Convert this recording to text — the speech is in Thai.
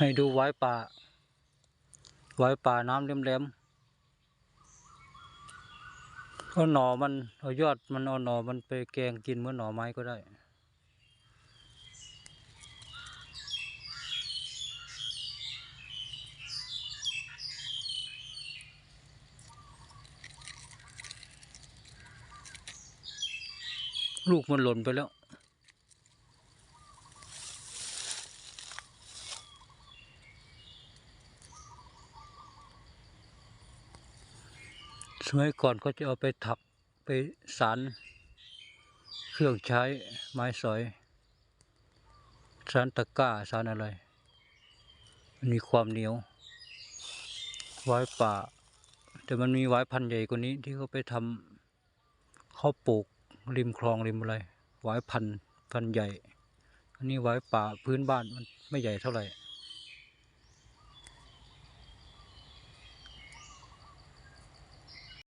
ให้ดูไว้ป่า ไว้ป่าน้ำเล็มๆเอาหน่อมันเอายอดมันเอาหน่อมันไปแกงกินเหมือนหน่อไม้ก็ได้ลูกมันหล่นไปแล้ว สมัยก่อนก็จะเอาไปถักไปสารเครื่องใช้ไม้สอยสารตะกร้าสารอะไร มันมีความเหนียวไว้ป่า แต่มันมีไว้พันใหญ่กว่านี้ที่เขาไปทำเขาปลูกริมคลองริมอะไรไว้พันพันใหญ่ อันนี้ไว้ป่าพื้นบ้านมันไม่ใหญ่เท่าไหร่